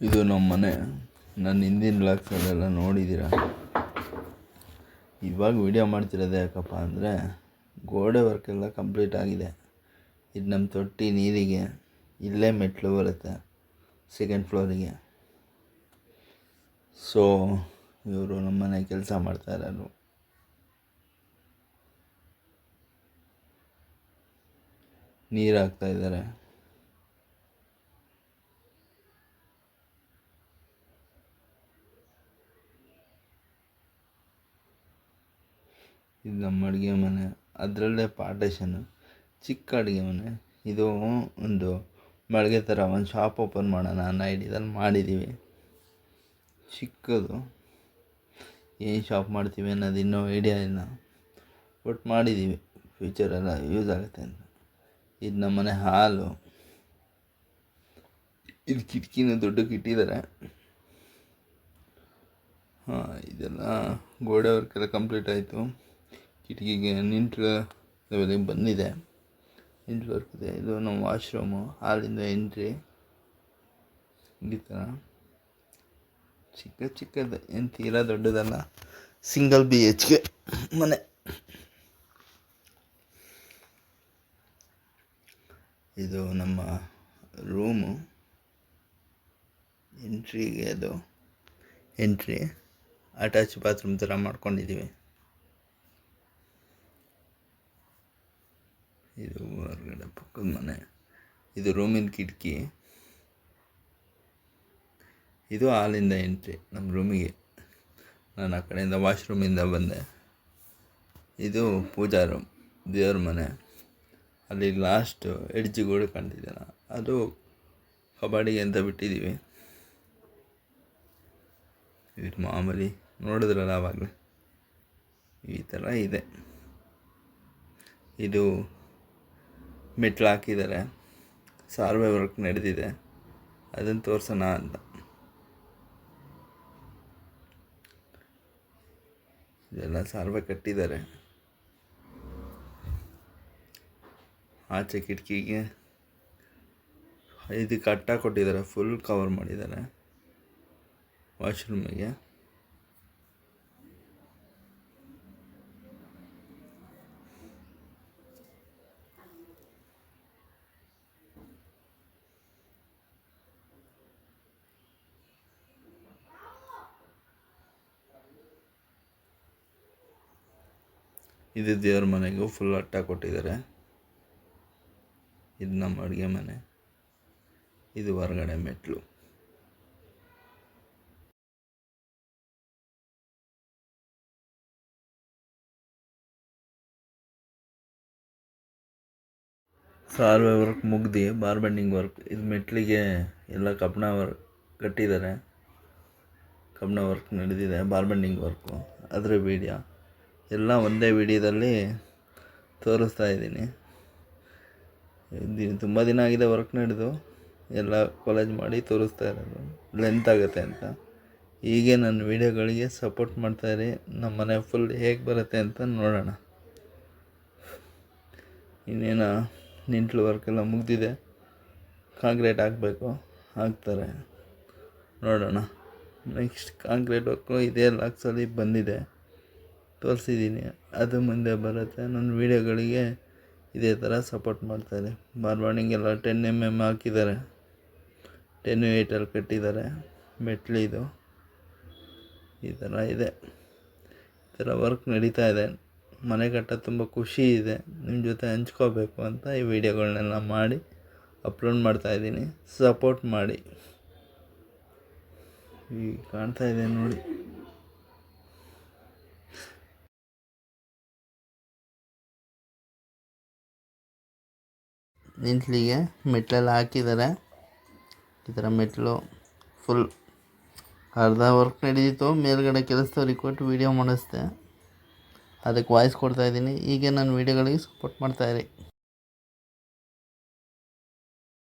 ಇದು ನಮ್ಮ ಮನೆ. ನನ್ನ ಹಿಂದಿನ ಬ್ಲಾಗ್ಸಲ್ಲೆಲ್ಲ ನೋಡಿದ್ದೀರ ಇವಾಗ ವೀಡಿಯೋ ಮಾಡ್ತಿರೋದು ಯಾಕಪ್ಪ ಅಂದರೆ ಗೋಡೆ ವರ್ಕ್ ಎಲ್ಲ ಕಂಪ್ಲೀಟ್ ಆಗಿದೆ. ಇದು ನಮ್ಮ ತೊಟ್ಟಿ ನೀರಿಗೆ ಇಲ್ಲೇ ಮೆಟ್ಲು ಬರುತ್ತೆ ಸೆಕೆಂಡ್ ಫ್ಲೋರಿಗೆ ಸೊ ಇವರು ನಮ್ಮ ಮನೆ ಕೆಲಸ ಮಾಡ್ತಾ ಇರೋರು. ನೀರು ಹಾಕ್ತಾ ಇದು ನಮ್ಮ ಅಡುಗೆ ಮನೆ, ಅದರಲ್ಲೇ ಪಾರ್ಟೇಷನು. ಚಿಕ್ಕ ಅಡುಗೆ ಮನೆ. ಇದು ಒಂದು ಮಳಿಗೆ ಥರ ಒಂದು ಶಾಪ್ ಓಪನ್ ಮಾಡೋಣ ಅನ್ನೋ ಐಡಿಯಾದಲ್ಲಿ ಮಾಡಿದ್ದೀವಿ ಚಿಕ್ಕದು. ಏನು ಶಾಪ್ ಮಾಡ್ತೀವಿ ಅನ್ನೋದು ಇನ್ನೂ ಐಡಿಯಾ ಇಲ್ಲ. ಬಟ್ ಮಾಡಿದ್ದೀವಿ ಫ್ಯೂಚರೆಲ್ಲ ಯೂಸ್ ಆಗುತ್ತೆ ಅಂತ. ಇದು ನಮ್ಮ ಮನೆ ಹಾಲು. ಇದು ಕಿಟಕಿನೂ ದೊಡ್ಡಕ್ಕೆ ಇಟ್ಟಿದ್ದಾರೆ. ಹಾಂ, ಇದೆಲ್ಲ ಗೋಡೆ ವರ್ಕೆಲ್ಲ ಕಂಪ್ಲೀಟ್ ಆಯಿತು. ಕಿಟಕಿಗೆ ಲೆವೆಲಿಗೆ ಬಂದಿದೆ. ನಿಂಟ್ರ್ ವರ್ಕ್ ಇದೆ ಇದು ನಮ್ಮ ವಾಶ್ರೂಮು. ಹಾಲಿಂದ ಎಂಟ್ರಿ. ಈ ಥರ. ಚಿಕ್ಕ ಚಿಕ್ಕದು. ಏನು ತೀರಾ ದೊಡ್ಡದಲ್ಲ. ಸಿಂಗಲ್ ಬಿ ಎಚ್ ಕೆ ಮನೆ. ಇದು ನಮ್ಮ ರೂಮು. ಎಂಟ್ರಿಗೆ ಅದು. ಎಂಟ್ರಿ. ಅಟ್ಯಾಚ್ ಬಾತ್ರೂಮ್ ಥರ ಮಾಡ್ಕೊಂಡಿದ್ದೀವಿ. ಇದು ಹೊರಗಡೆ ಪಕ್ಕದ ಮನೆ. ಇದು ರೂಮಿನ ಕಿಟಕಿ. ಇದು ಹಾಲಿಂದ ಎಂಟ್ರಿ ನಮ್ಮ ರೂಮಿಗೆ. ನಾನು ಆ ಕಡೆಯಿಂದ ವಾಶ್ರೂಮಿಂದ ಬಂದೆ. ಇದು ಪೂಜಾ ರೂಮ್, ದೇವ್ರ ಮನೆ. ಅಲ್ಲಿ ಲಾಸ್ಟ್ ಕೂಡ ಕಾಣ್ತಿದ್ದೀರ ಅದು ಕಬಾಡಿಗೆ ಅಂತ ಬಿಟ್ಟಿದ್ದೀವಿ. ಇದು ಮಾಮೂಲಿ ನೋಡಿದ್ರಲ್ಲ ಆವಾಗಲೇ. ಈ ಥರ ಇದೆ. ಇದು ಮೆಟ್ಲು ಹಾಕಿದ್ದಾರೆ ಸಾರ್ವೆ ವರ್ಕ್ ನಡೆದಿದೆ. ಅದನ್ನು ತೋರಿಸೋಣ ಅಂತ. ಇದೆಲ್ಲ ಸಾರ್ವೆ ಕಟ್ಟಿದ್ದಾರೆ. ಆಚೆ ಕಿಟಕಿಗೆ ಇದು ಕಟ್ಟ ಕೊಟ್ಟಿದ್ದಾರೆ. ಫುಲ್ ಕವರ್ ಮಾಡಿದ್ದಾರೆ. ವಾಶ್ರೂಮಿಗೆ. ಇದು ದೇವ್ರ ಮನೆಗೂ ಫುಲ್ ಅಟ್ಟ ಕೊಟ್ಟಿದ್ದಾರೆ. ಇದು ನಮ್ಮ ಅಡುಗೆ ಮನೆ. ಇದು ಹೊರಗಡೆ ಮೆಟ್ಲು. ಸಾರ್ವೆ ವರ್ಕ್ ಮುಗ್ದು ಬಾರ್ ಬೆಂಡಿಂಗ್ ವರ್ಕ್ ಇದು ಮೆಟ್ಲಿಗೆ ಎಲ್ಲ ಕಬ್ಬಣ ವರ್ಕ್ ಕಟ್ಟಿದ್ದಾರೆ. ಕಬ್ಬಣ ವರ್ಕ್ ನಡೆದಿದೆ ಬಾರ್ ಬೆಂಡಿಂಗ್ ವರ್ಕು ಅದರ ವೀಡಿಯೋ ಎಲ್ಲ ಒಂದೇ ವಿಡಿಯೋದಲ್ಲಿ ತೋರಿಸ್ತಾ ಇದ್ದೀನಿ. ಇದು ತುಂಬ ದಿನ ಆಗಿದೆ ವರ್ಕ್ ನಡೆದು. ಎಲ್ಲ ಕಾಲೇಜ್ ಮಾಡಿ ತೋರಿಸ್ತಾ ಇರೋದು. ಲೆಂತ್ ಆಗುತ್ತೆ ಅಂತ. ಹೀಗೆ ನನ್ನ ವೀಡಿಯೋಗಳಿಗೆ ಸಪೋರ್ಟ್ ಮಾಡ್ತಾಯಿರಿ ನಮ್ಮ ಮನೆ ಫುಲ್ ಹೇಗೆ ಬರುತ್ತೆ ಅಂತ ನೋಡೋಣ. ಇನ್ನೇನು ನಿಂಟ್ಲು ಎಲ್ಲ ಮುಗ್ದಿದೆ. ಕಾಂಕ್ರೀಟ್ ಹಾಕಬೇಕು. ಹಾಕ್ತಾರೆ. ನೋಡೋಣ. ನೆಕ್ಸ್ಟ್ ಕಾಂಕ್ರೀಟ್ ವರ್ಕು ಇದೇ ಲಾಕ್ಸಲ್ಲಿ ಬಂದಿದೆ. ತೋರಿಸಿದ್ದೀನಿ. ಅದು ಮುಂದೆ ಬರುತ್ತೆ. ನನ್ನ ವೀಡಿಯೋಗಳಿಗೆ ಇದೇ ಥರ ಸಪೋರ್ಟ್ ಮಾಡ್ತಾರೆ. ಮಾರ್ವಾಡಿಗೆಲ್ಲ ಟೆನ್ ಎಂ ಎಂ ಹಾಕಿದ್ದಾರೆ. ಟೆನ್ ಏಯ್ಟಲ್ಲಿ ಕಟ್ಟಿದ್ದಾರೆ. ಮೆಟ್ಲಿದು ಈ ಥರ ಇದೆ. ಈ ಥರ ವರ್ಕ್ ನಡೀತಾ ಇದೆ. ಮನೆ ಕಟ್ಟ ತುಂಬ ಖುಷಿ ಇದೆ. ನಿಮ್ಮ ಜೊತೆ ಹಂಚ್ಕೋಬೇಕು ಅಂತ ಈ ವಿಡಿಯೋಗಳನ್ನೆಲ್ಲ ಮಾಡಿ ಅಪ್ಲೋಡ್ ಮಾಡ್ತಾಯಿದ್ದೀನಿ ಸಪೋರ್ಟ್ ಮಾಡಿ. ಈ ಕಾಣ್ತಾ ಇದೆ ನೋಡಿ. ನಿಂತ್ಲಿಗೆ ಮೆಟ್ಲೆಲ್ಲ ಹಾಕಿದ್ದಾರೆ. ಈ ಥರ ಮೆಟ್ಲು ಫುಲ್ ಅರ್ಧ ವರ್ಕ್ ನಡೀತಿತ್ತು. ಮೇಲ್ಗಡೆ ಕೆಲಸದವ್ರಿಗೆ ಕೊಟ್ಟು ವೀಡಿಯೋ ಮಾಡಿಸ್ದೆ. ಅದಕ್ಕೆ ವಾಯ್ಸ್ ಕೊಡ್ತಾಯಿದ್ದೀನಿ ಹೀಗೆ ನಾನು ವೀಡಿಯೋಗಳಿಗೆ ಸಪೋರ್ಟ್ ಮಾಡ್ತಾಯಿರಿ